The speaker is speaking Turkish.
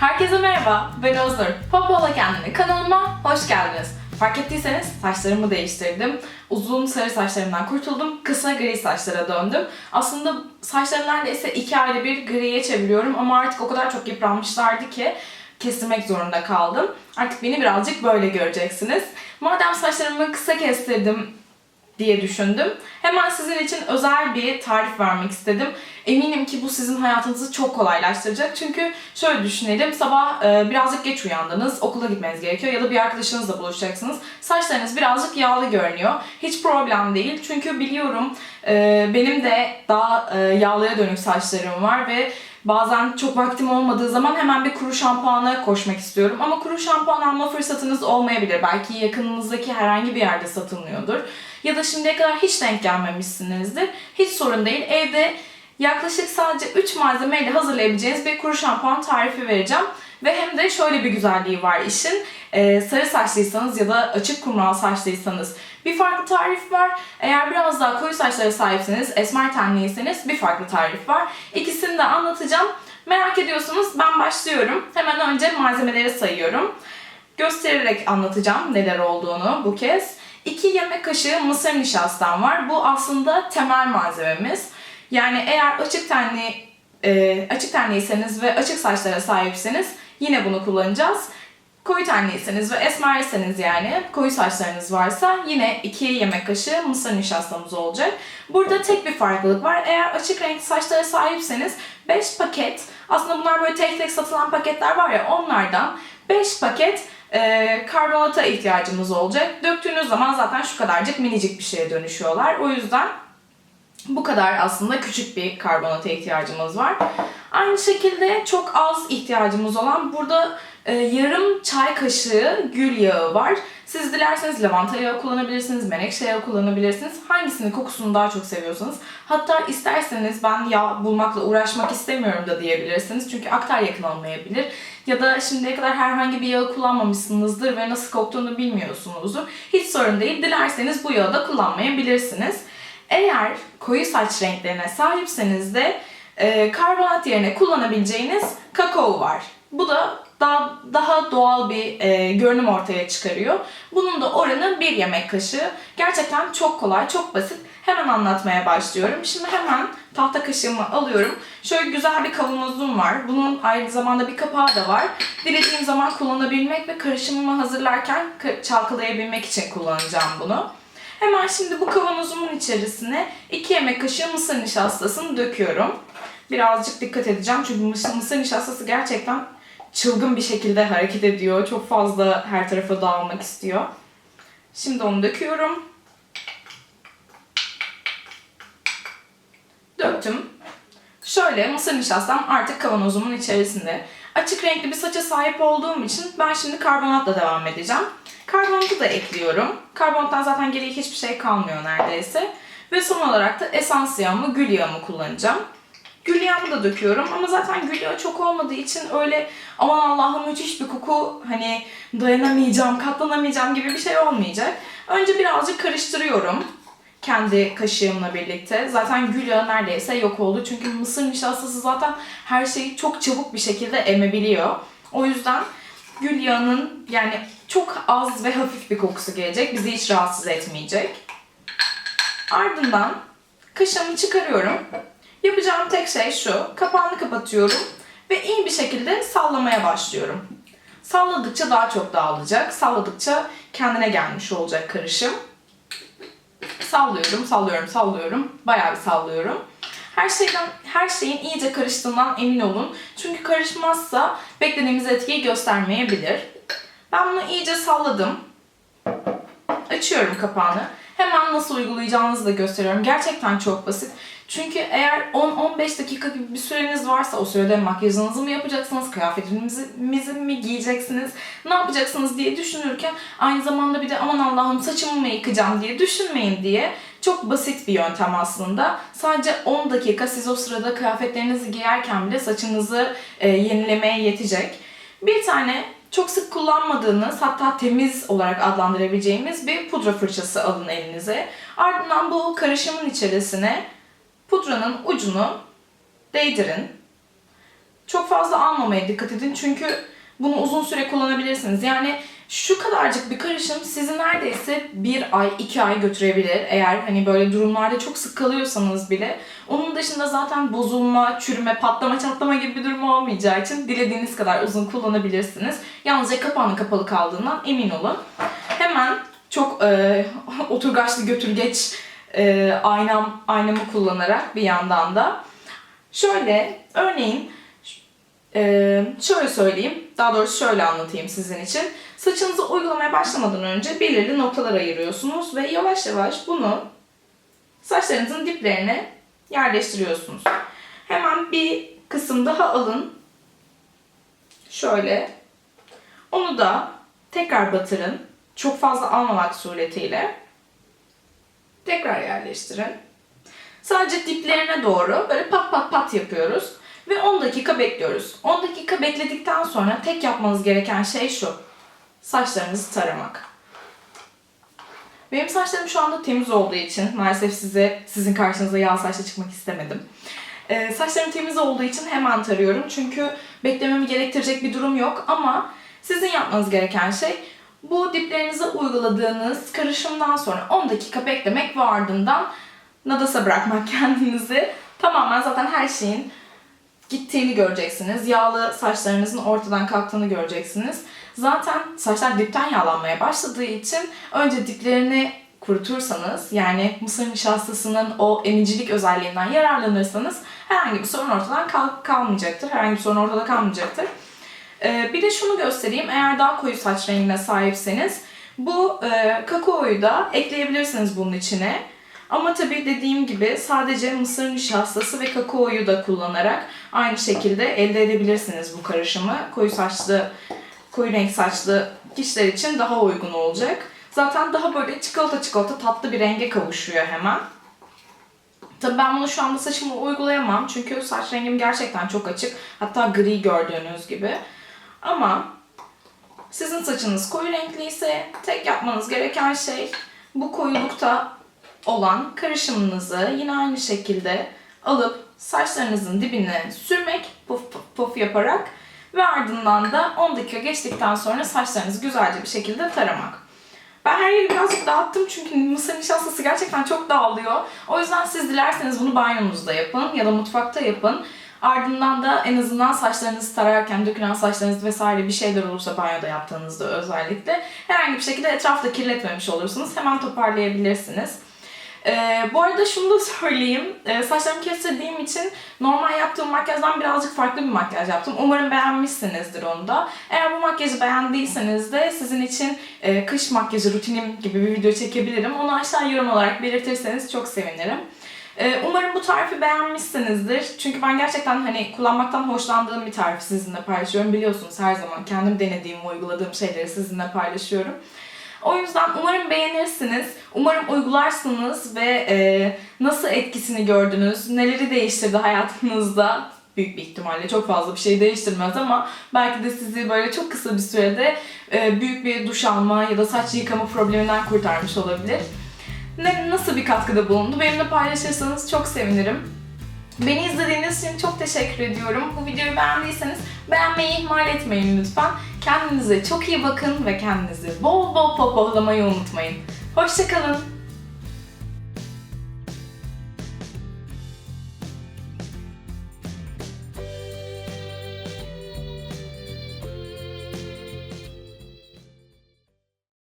Herkese merhaba, ben Öznur. Popola Kendini kanalıma hoş geldiniz. Fark ettiyseniz saçlarımı değiştirdim. Uzun sarı saçlarımdan kurtuldum. Kısa gri saçlara döndüm. Aslında saçlarım neredeyse iki ayda bir griye çeviriyorum ama artık o kadar çok yıpranmışlardı ki kestirmek zorunda kaldım. Artık beni birazcık böyle göreceksiniz. Madem saçlarımı kısa kestirdim, diye düşündüm. Hemen sizin için özel bir tarif vermek istedim. Eminim ki bu sizin hayatınızı çok kolaylaştıracak. Çünkü şöyle düşünelim. Sabah e, birazcık geç uyandınız. Okula gitmeniz gerekiyor ya da bir arkadaşınızla buluşacaksınız. Saçlarınız birazcık yağlı görünüyor. Hiç problem değil. Çünkü biliyorum e, benim de daha e, yağlıya dönük saçlarım var ve Bazen çok vaktim olmadığı zaman hemen bir kuru şampuana koşmak istiyorum. Ama kuru şampuan alma fırsatınız olmayabilir. Belki yakınınızdaki herhangi bir yerde satılmıyordur. Ya da şimdiye kadar hiç denk gelmemişsinizdir. Hiç sorun değil. Evde yaklaşık sadece 3 malzemeyle hazırlayabileceğiniz bir kuru şampuan tarifi vereceğim. Ve hem de şöyle bir güzelliği var işin. Ee, sarı saçlıysanız ya da açık kumral saçlıysanız bir farklı tarif var. Eğer biraz daha koyu saçlara sahipseniz, esmer tenliyseniz bir farklı tarif var. İkisini de anlatacağım. Merak ediyorsanız ben başlıyorum. Hemen önce malzemeleri sayıyorum. Göstererek anlatacağım neler olduğunu bu kez. 2 yemek kaşığı mısır nişastam var. Bu aslında temel malzememiz. Yani eğer açık tenli e, açık tenliyseniz ve açık saçlara sahipseniz yine bunu kullanacağız. Koyu tenliyseniz ve esmerseniz yani koyu saçlarınız varsa yine 2 yemek kaşığı mısır nişastamız olacak. Burada tek bir farklılık var. Eğer açık renkli saçlara sahipseniz 5 paket aslında bunlar böyle tek tek satılan paketler var ya onlardan 5 paket e, karbonata ihtiyacımız olacak. Döktüğünüz zaman zaten şu kadarcık minicik bir şeye dönüşüyorlar. O yüzden bu kadar aslında küçük bir karbonata ihtiyacımız var. Aynı şekilde çok az ihtiyacımız olan burada e, yarım çay kaşığı gül yağı var. Siz dilerseniz lavanta yağı kullanabilirsiniz, menekşe yağı kullanabilirsiniz. Hangisinin kokusunu daha çok seviyorsanız. Hatta isterseniz ben yağ bulmakla uğraşmak istemiyorum da diyebilirsiniz. Çünkü aktar yakın olmayabilir. Ya da şimdiye kadar herhangi bir yağı kullanmamışsınızdır ve nasıl koktuğunu bilmiyorsunuzdur. Hiç sorun değil. Dilerseniz bu yağı da kullanmayabilirsiniz. Eğer koyu saç renklerine sahipseniz de e, karbonat yerine kullanabileceğiniz kakao var. Bu da daha, daha doğal bir e, görünüm ortaya çıkarıyor. Bunun da oranı bir yemek kaşığı. Gerçekten çok kolay, çok basit. Hemen anlatmaya başlıyorum. Şimdi hemen tahta kaşığımı alıyorum. Şöyle güzel bir kavanozum var. Bunun aynı zamanda bir kapağı da var. Dilediğim zaman kullanabilmek ve karışımımı hazırlarken çalkalayabilmek için kullanacağım bunu. Hemen şimdi bu kavanozumun içerisine 2 yemek kaşığı mısır nişastasını döküyorum. Birazcık dikkat edeceğim çünkü mısır, nişastası gerçekten çılgın bir şekilde hareket ediyor. Çok fazla her tarafa dağılmak istiyor. Şimdi onu döküyorum. Döktüm. Şöyle mısır nişastam artık kavanozumun içerisinde. Açık renkli bir saça sahip olduğum için ben şimdi karbonatla devam edeceğim. Karbonatı da ekliyorum. Karbonattan zaten geriye hiçbir şey kalmıyor neredeyse. Ve son olarak da esans yağımı, gül yağımı kullanacağım. Gül yağımı da döküyorum ama zaten gül yağı çok olmadığı için öyle aman Allah'ım müthiş bir koku hani dayanamayacağım, katlanamayacağım gibi bir şey olmayacak. Önce birazcık karıştırıyorum kendi kaşığımla birlikte. Zaten gül yağı neredeyse yok oldu. Çünkü mısır nişastası zaten her şeyi çok çabuk bir şekilde emebiliyor. O yüzden gül yağının yani çok az ve hafif bir kokusu gelecek. Bizi hiç rahatsız etmeyecek. Ardından kaşığımı çıkarıyorum. Yapacağım tek şey şu. Kapağını kapatıyorum ve iyi bir şekilde sallamaya başlıyorum. Salladıkça daha çok dağılacak. Salladıkça kendine gelmiş olacak karışım. Sallıyorum, sallıyorum, sallıyorum. Bayağı bir sallıyorum. Her şeyden, her şeyin iyice karıştığından emin olun. Çünkü karışmazsa beklediğimiz etkiyi göstermeyebilir. Ben bunu iyice salladım. Açıyorum kapağını. Hemen nasıl uygulayacağınızı da gösteriyorum. Gerçekten çok basit. Çünkü eğer 10-15 dakika gibi bir süreniz varsa o sürede makyajınızı mı yapacaksınız, kıyafetinizi mi giyeceksiniz, ne yapacaksınız diye düşünürken aynı zamanda bir de aman Allah'ım saçımı mı yıkayacağım diye düşünmeyin diye çok basit bir yöntem aslında. Sadece 10 dakika siz o sırada kıyafetlerinizi giyerken bile saçınızı e, yenilemeye yetecek. Bir tane çok sık kullanmadığınız hatta temiz olarak adlandırabileceğimiz bir pudra fırçası alın elinize. Ardından bu karışımın içerisine pudranın ucunu değdirin. çok fazla almamaya dikkat edin. Çünkü bunu uzun süre kullanabilirsiniz. Yani şu kadarcık bir karışım sizi neredeyse bir ay, iki ay götürebilir. Eğer hani böyle durumlarda çok sık kalıyorsanız bile. Onun dışında zaten bozulma, çürüme, patlama, çatlama gibi bir durum olmayacağı için dilediğiniz kadar uzun kullanabilirsiniz. Yalnızca kapağının kapalı kaldığından emin olun. Hemen çok e, oturgaçlı götürgeç e, aynam, aynamı kullanarak bir yandan da şöyle örneğin ee, şöyle söyleyeyim, daha doğrusu şöyle anlatayım sizin için. Saçınızı uygulamaya başlamadan önce belirli noktalar ayırıyorsunuz ve yavaş yavaş bunu saçlarınızın diplerine yerleştiriyorsunuz. Hemen bir kısım daha alın. Şöyle. Onu da tekrar batırın. Çok fazla almamak suretiyle. Tekrar yerleştirin. Sadece diplerine doğru böyle pat pat pat yapıyoruz. Ve 10 dakika bekliyoruz. 10 dakika bekledikten sonra tek yapmanız gereken şey şu. Saçlarınızı taramak. Benim saçlarım şu anda temiz olduğu için maalesef size sizin karşınıza yağ saçla çıkmak istemedim. Ee, saçlarım temiz olduğu için hemen tarıyorum. Çünkü beklememi gerektirecek bir durum yok ama sizin yapmanız gereken şey bu diplerinize uyguladığınız karışımdan sonra 10 dakika beklemek ve ardından nadasa bırakmak kendinizi. Tamamen zaten her şeyin gittiğini göreceksiniz. Yağlı saçlarınızın ortadan kalktığını göreceksiniz. Zaten saçlar dipten yağlanmaya başladığı için önce diplerini kurutursanız yani mısır nişastasının o emicilik özelliğinden yararlanırsanız herhangi bir sorun ortadan kal- kalmayacaktır. Herhangi bir sorun ortada kalmayacaktır. Ee, bir de şunu göstereyim. Eğer daha koyu saç rengine sahipseniz bu e, kakaoyu da ekleyebilirsiniz bunun içine. Ama tabii dediğim gibi sadece mısır nişastası ve kakaoyu da kullanarak aynı şekilde elde edebilirsiniz bu karışımı. Koyu saçlı, koyu renk saçlı kişiler için daha uygun olacak. Zaten daha böyle çikolata çikolata tatlı bir renge kavuşuyor hemen. Tabii ben bunu şu anda saçıma uygulayamam çünkü saç rengim gerçekten çok açık. Hatta gri gördüğünüz gibi. Ama sizin saçınız koyu renkli ise tek yapmanız gereken şey bu koyulukta olan karışımınızı yine aynı şekilde alıp saçlarınızın dibine sürmek puf puf puf yaparak ve ardından da 10 dakika geçtikten sonra saçlarınızı güzelce bir şekilde taramak. Ben her yeri birazcık dağıttım çünkü mısır nişastası gerçekten çok dağılıyor. O yüzden siz dilerseniz bunu banyonuzda yapın ya da mutfakta yapın. Ardından da en azından saçlarınızı tararken dökülen saçlarınız vesaire bir şeyler olursa banyoda yaptığınızda özellikle herhangi bir şekilde etrafta kirletmemiş olursunuz. Hemen toparlayabilirsiniz. Ee, bu arada şunu da söyleyeyim. Ee, saçlarımı kestirdiğim için normal yaptığım makyajdan birazcık farklı bir makyaj yaptım. Umarım beğenmişsinizdir onu da. Eğer bu makyajı beğendiyseniz de sizin için e, kış makyajı rutinim gibi bir video çekebilirim. Onu aşağı yorum olarak belirtirseniz çok sevinirim. Ee, umarım bu tarifi beğenmişsinizdir. Çünkü ben gerçekten hani kullanmaktan hoşlandığım bir tarifi sizinle paylaşıyorum. Biliyorsunuz her zaman kendim denediğim, uyguladığım şeyleri sizinle paylaşıyorum. O yüzden umarım beğenirsiniz, umarım uygularsınız ve e, nasıl etkisini gördünüz, neleri değiştirdi hayatınızda büyük bir ihtimalle çok fazla bir şey değiştirmez ama belki de sizi böyle çok kısa bir sürede e, büyük bir duş alma ya da saç yıkama probleminden kurtarmış olabilir. Ne, nasıl bir katkıda bulundu benimle paylaşırsanız çok sevinirim. Beni izlediğiniz için çok teşekkür ediyorum. Bu videoyu beğendiyseniz beğenmeyi ihmal etmeyin lütfen. Kendinize çok iyi bakın ve kendinizi bol bol popohlamayı unutmayın. Hoşçakalın.